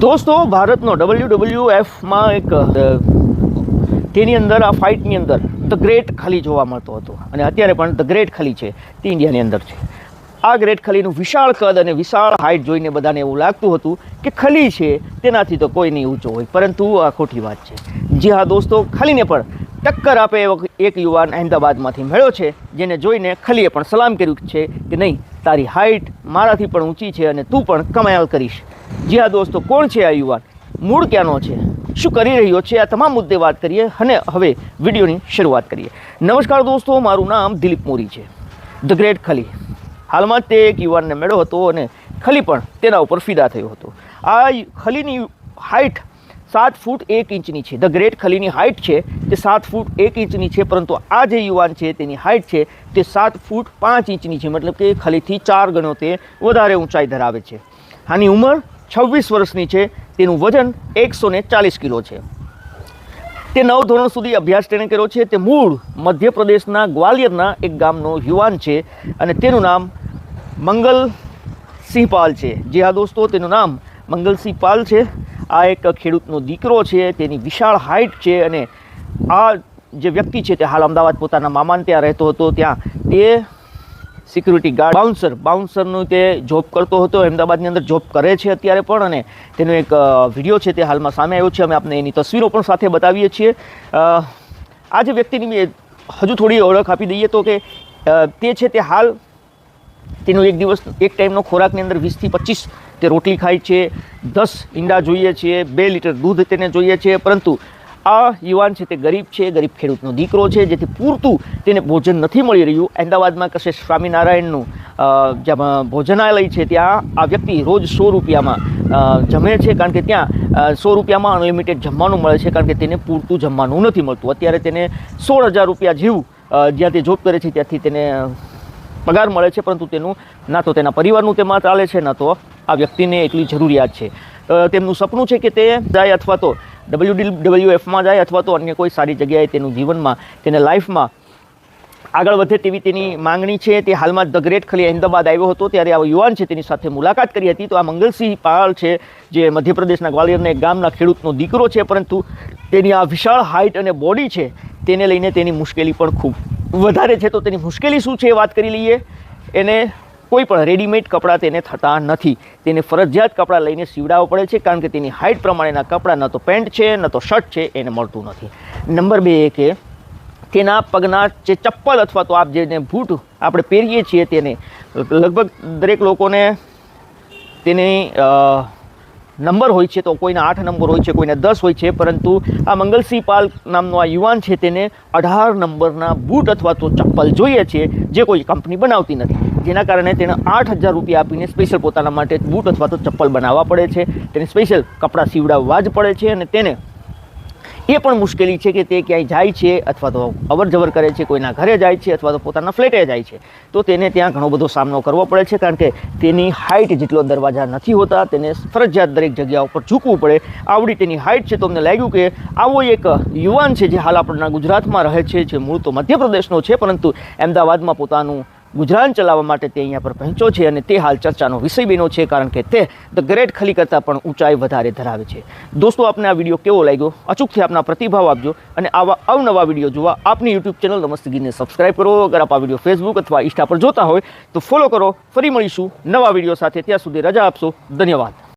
દોસ્તો, ભારતનો W W એફમાં એક તેની અંદર, આ ફાઇટની અંદર ધ ગ્રેટ ખાલી જોવા મળતો હતો. અને અત્યારે પણ ધ ગ્રેટ ખાલી છે, તે ઇન્ડિયાની અંદર છે. આ ગ્રેટ ખલીનું વિશાળ કદ અને વિશાળ હાઇટ જોઈને બધાને એવું લાગતું હતું કે ખલી છે, તેનાથી તો કોઈ નહીં ઊંચો હોય. પરંતુ આ ખોટી વાત છે. જી હા, દોસ્તો, ખલીને પણ ટક્કર આપે એક યુવાન અહેમદાબાદમાંથી મળ્યો છે, જેને જોઈને ખલીએ પણ સલામ કર્યું છે કે નહીં, તારી હાઇટ મારાથી પણ ઊંચી છે અને તું પણ કમાલ કરીશ. જી હા દોસ્તો, કોણ છે આ યુવાન? મૂળ ક્યાંનો છે? શું કરી રહ્યો છે? આ તમામ મુદ્દે વાત કરીએ અને હવે વિડીયોની શરૂઆત કરીએ. નમસ્કાર દોસ્તો, મારું નામ દિલીપ મોરી છે. The great Khali. હાલમાં તે એક યુવાનને મેળો હતો અને ખલી પણ તેના ઉપર ફિદા થયો હતો. આ ખલીની હાઇટ સાત ફૂટ એક ઇંચની છે. ધ ગ્રેટ ખલીની હાઇટ છે તે સાત ફૂટ એક ઇંચની છે, પરંતુ આ જે યુવાન છે તેની હાઇટ છે તે સાત ફૂટ પાંચ ઇંચની છે. મતલબ કે ખલીથી ચાર ગણો તે વધારે ઊંચાઈ ધરાવે છે. આની ઉંમર? છવ્વીસ વર્ષની છે, તેનું વજન એકસો ચાલીસ કિલો છે. તે નવ ધોરણ સુધી અભ્યાસ તેણે કર્યો છે. તે મૂળ મધ્યપ્રદેશના ગ્વાલિયરના એક ગામનો યુવાન છે અને તેનું નામ મંગલ સિંહપાલ છે. જે હા દોસ્તો, તેનું નામ મંગલસિંહ પાલ છે. આ એક ખેડૂતનો દીકરો છે, તેની વિશાળ હાઇટ છે અને આ જે વ્યક્તિ છે તે હાલ અમદાવાદ પોતાના મામાને ત્યાં રહેતો હતો. ત્યાં તે સિક્યુરિટી ગાર્ડ બાઉન્સર બાઉન્સરનું તે જોબ કરતો હતો, અમદાવાદની અંદર જોબ કરે છે અત્યારે પણ અને તેનો એક વીડિયો છે તે હાલમાં સામે આવ્યો છે. અમે આપને એની તસવીરો પણ સાથે બતાવીએ છીએ. આ જે વ્યક્તિની હજુ થોડી ઓળખ આપી દઈએ તો કે તે છે તે હાલ તેનો એક દિવસ, એક ટાઈમનો ખોરાકની અંદર વીસથી પચીસ તે રોટલી ખાય છે. દસ ઈંડા જોઈએ છે, બે લીટર દૂધ તેને જોઈએ છે. પરંતુ આ યુવાન છે તે ગરીબ છે, ગરીબ ખેડૂતનો દીકરો છે, જેથી પૂરતું તેને ભોજન નથી મળી રહ્યું. અમદાવાદમાં કશે સ્વામિનારાયણનું જ્યાં ભોજનાલય છે, ત્યાં આ વ્યક્તિ રોજ સો રૂપિયામાં જમે છે, કારણ કે ત્યાં સો રૂપિયામાં અનલિમિટેડ જમવાનું મળે છે, કારણ કે તેને પૂરતું જમવાનું નથી મળતું. અત્યારે તેને સોળ હજાર રૂપિયા જેવું જ્યાં તે જોબ કરે છે, ત્યાંથી તેને પગાર મળે છે, પરંતુ તેનું, ના તો તેના પરિવારનું તેમાં ચાલે છે, ના તો આ વ્યક્તિને એટલી જરૂરિયાત છે. તેમનું સપનું છે કે તે જાય અથવા તો ડબલ્યુ ડબલ્યુ એફમાં જાય અથવા તો અન્ય કોઈ સારી જગ્યાએ તેનું જીવનમાં, તેને લાઈફમાં આગળ વધે તેવી તેની માંગણી છે. તે હાલમાં ધ ગ્રેટ ખલી અહેમદાબાદ આવ્યો હતો, ત્યારે આ યુવાન છે તેની સાથે મુલાકાત કરી હતી. તો આ મંગલસિંહ પાળ છે, જે મધ્યપ્રદેશના ગ્વાલિયરના એક ગામના ખેડૂતનો દીકરો છે, પરંતુ તેની આ વિશાળ હાઇટ અને બોડી છે, તેને લઈને તેની મુશ્કેલી પણ ખૂબ વધારે છે. તો તેની મુશ્કેલી શું છે એ વાત કરી લઈએ. એને કોઈ પણ રેડીમેડ કપડાં તેને થતા નથી. તેને ફરજિયાત કપડાં લઈને સીવડાવવા પડે છે, કારણ કે તેની હાઇટ પ્રમાણેના કપડાં ન તો પેન્ટ છે, ન તો શર્ટ છે, એને મળતું નથી. નંબર બે એ કે તેના પગના જે ચપ્પલ અથવા તો આપ જેને બૂટ આપણે પહેરીએ છીએ તેને લગભગ દરેક લોકોને તેની નંબર હોય છે, તો કોઈના આઠ નંબર હોય છે, કોઈને દસ હોય છે, પરંતુ આ મંગલસિંહ પાલ નામનો આ યુવાન છે, તેને અઢાર નંબરના બૂટ અથવા તો ચપ્પલ જોઈએ છે, જે કોઈ કંપની બનાવતી નથી. જેના કારણે તેને આઠ હજાર રૂપિયા આપીને સ્પેશિયલ પોતાના માટે બૂટ અથવા તો ચપ્પલ બનાવવા પડે છે. તેને સ્પેશિયલ કપડાં સીવડાવવા જ પડે છે અને તેને એ પણ મુશ્કેલી છે કે તે ક્યાંય જાય છે અથવા તો અવર જવર કરે છે, કોઈના ઘરે જાય છે અથવા તો પોતાના ફ્લેટે જાય છે. તો તેને ત્યાં ઘણો બધો સામનો કરવો પડે છે કારણ કે તેની હાઇટ જેટલો દરવાજા નથી હોતા, તેને ફરજિયાત દરેક જગ્યા ઉપર ઝૂકવું પડે. આવડી તેની હાઇટ છે તો અમને લાગ્યું કે આવો એક યુવાન છે જે હાલ આપણા ગુજરાતમાં રહે છે, જે મૂળ તો મધ્યપ્રદેશનો છે પરંતુ અમદાવાદમાં પોતાનું ગુજરાન ચલાવવા માટે તે અહીંયા પર પહોંચ્યો છે અને તે હાલ ચર્ચાનો વિષય બન્યો છે કારણ કે તે ધ ગ્રેટ ખલી કરતાં પણ ઊંચાઈ વધારે ધરાવે છે. દોસ્તો, આપને આ વીડિયો કેવો લાગ્યો? અચૂકથી આપના પ્રતિભાવ આપજો અને આવા અવનવા વીડિયો જોવા આપની યુટ્યુબ ચેનલ નમસ્તગીને સબસ્ક્રાઈબ કરો. અગર આપ આ વીડિયો ફેસબુક અથવા ઇન્સ્ટા પર જોતા હોય તો ફોલો કરો. ફરી મળીશું નવા વીડિયો સાથે. ત્યાં સુધી રજા આપશો. ધન્યવાદ.